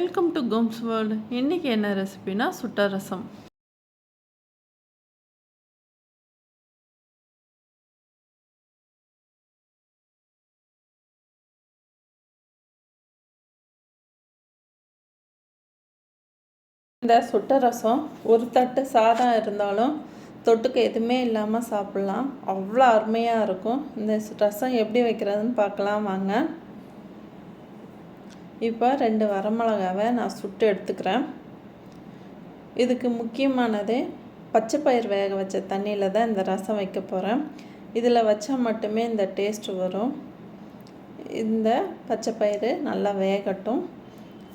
Welcome to Gomez world இன்றைக்கி என்ன ரெசிபினா சுட்ட ரசம். இந்த சுட்ட ரசம் ஒரு தட்டு சாதம் இருந்தாலும் தொட்டுக்கு எதுவுமே இல்லாமல் சாப்பிட்லாம். அவ்வளோ அருமையாக இருக்கும். இந்த ரசம் எப்படி வைக்கிறதுன்னு பார்க்கலாம் வாங்க. இப்போ ரெண்டு வரமிளகாவை நான் சுட்டு எடுத்துக்கிறேன். இதுக்கு முக்கியமானது பச்சை பயிர் வேக வச்ச தண்ணியில் தான் இந்த ரசம் வைக்க போகிறேன் இதில் வச்சா மட்டுமே இந்த டேஸ்ட் வரும். இந்த பச்சை பயிறு நல்லா வேகட்டும்.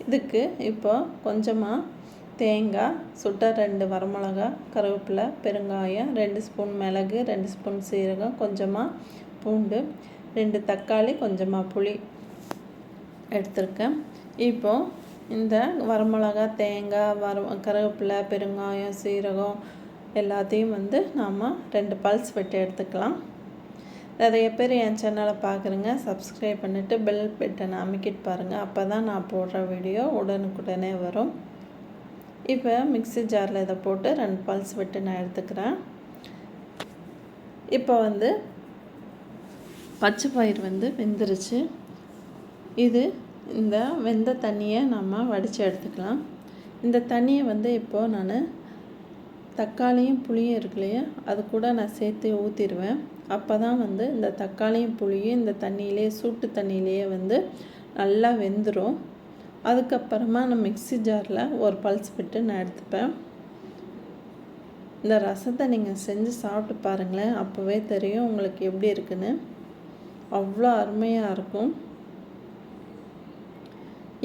இதுக்கு இப்போ கொஞ்சமாக தேங்காய் சுட்ட ரெண்டு வரமிளகா கருவேப்பிலை பெருங்காயம் ரெண்டு ஸ்பூன் மிளகு ரெண்டு ஸ்பூன் சீரகம் கொஞ்சமாக பூண்டு ரெண்டு தக்காளி கொஞ்சமாக புளி. எடுத்திருக்கேன். இப்போது இந்த வரமிளகா தேங்காய் வர கருவேப்பிலை பெருங்காயம் சீரகம் எல்லாத்தையும் வந்து நாம் ரெண்டு பல்ஸ் விட்டு எடுத்துக்கலாம். நிறைய பேர் என் சேனலை பார்க்குறீங்க சப்ஸ்கிரைப் பண்ணிவிட்டு பெல் பட்டனை அமைக்கிட்டு பாருங்கள் அப்போ தான் நான் போடுற வீடியோ உடனுக்குடனே வரும். இப்போ மிக்சி ஜாரில் இதை போட்டு ரெண்டு பல்ஸ் விட்டு நான் எடுத்துக்கிறேன். இப்போ வந்து பச்சை பயிர் வந்து வெந்துருச்சு. இது இந்த வெந்த தண்ணியை நம்ம வடித்து எடுத்துக்கலாம். இந்த தண்ணியை வந்து இப்போது நான் தக்காளியும் புளியும் இருக்கு இல்லையா? அது கூட நான் சேர்த்து ஊற்றிடுவேன் அப்போ தான் வந்து இந்த தக்காளியும் புளியும் இந்த தண்ணியிலே சூட்டு தண்ணியிலேயே வந்து நல்லா வெந்துடும் அதுக்கப்புறமா நான் மிக்சி ஜாரில் ஒரு பல்ஸ் விட்டு நான் எடுத்துப்பேன். இந்த ரசத்தை நீங்கள் செஞ்சு சாப்பிட்டு பாருங்களேன். அப்போவே தெரியும் உங்களுக்கு எப்படி இருக்குன்னு. அவ்வளோ அருமையாக இருக்கும்.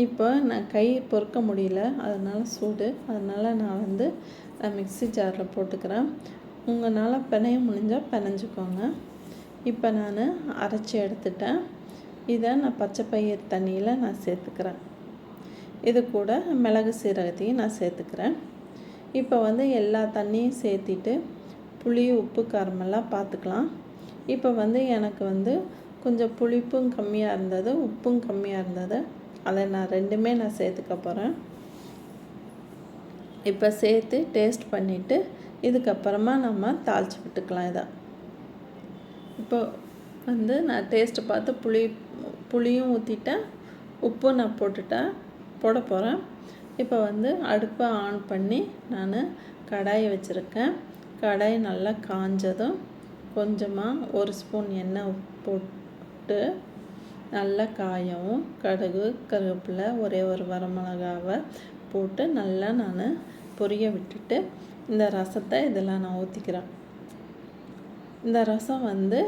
இப்போ நான் கை பொறுக்க முடியல. அதனால் சூடு. அதனால் நான் வந்து மிக்சி ஜாரில் போட்டுக்கிறேன். உங்களால் பிணைய முடிஞ்சால் பிணைஞ்சிக்கோங்க இப்போ நான் அரைச்சி எடுத்துட்டேன். இதை நான் பச்சை பயிர் தண்ணியில் நான் சேர்த்துக்கிறேன். இது கூட மிளகு சீரகத்தையும் நான் சேர்த்துக்கிறேன். இப்போ வந்து எல்லா தண்ணியும் சேர்த்திட்டு புளி உப்பு காரமெல்லாம் பார்த்துக்கலாம். இப்போ வந்து எனக்கு வந்து கொஞ்சம் புளிப்பும் கம்மியாக இருந்தது உப்பும் கம்மியாக இருந்தது. அதை நான் ரெண்டுமே நான் சேர்த்துக்க போகிறேன் இப்போ சேர்த்து டேஸ்ட் பண்ணிவிட்டு இதுக்கப்புறமா நம்ம தாளித்து விட்டுக்கலாம் இதை. இப்போ வந்து நான் டேஸ்ட்டு பார்த்து புளி புளியும் ஊற்றிட்டேன் உப்பும் நான் போட்டுட்டேன். போட போகிறேன் இப்போ வந்து அடுப்பை ஆன் பண்ணி நான் கடாயை வச்சுருக்கேன். கடாய் நல்லா காஞ்சதும் கொஞ்சமாக ஒரு ஸ்பூன் எண்ணெய் போட்டு நல்லா காயவும் கடுகு கருவேப்பிலை ஒரே ஒரு வரமிளகாவை போட்டு நல்லா நான் பொரிய விட்டுட்டு இந்த ரசத்தை இதெல்லாம் நான் ஊற்றிக்கிறேன் இந்த ரசம் வந்து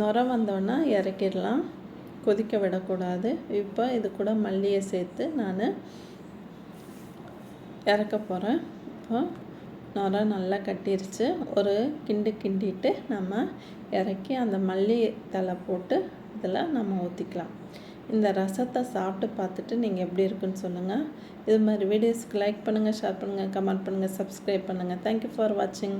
நுர வந்தோன்னா இறக்கிடலாம் கொதிக்க விடக்கூடாது. இப்போ இது கூட மல்லியை சேர்த்து நான் இறக்க போகிறேன் இப்போ நுர நல்லா கட்டிருச்சு. ஒரு கிண்டு கிண்டிட்டு நம்ம இறக்கி அந்த மல்லி தலை போட்டு இதில் நம்ம ஊற்றிக்கலாம் இந்த ரசத்தை சாப்பிட்டு பார்த்துட்டு நீங்கள் எப்படி இருக்குன்னு சொல்லுங்கள் இது மாதிரி வீடியோஸ்க்கு லைக் பண்ணுங்கள் ஷேர் பண்ணுங்கள் கமெண்ட் பண்ணுங்கள் சப்ஸ்கிரைப் பண்ணுங்கள் தேங்க்யூ ஃபார் வாட்சிங்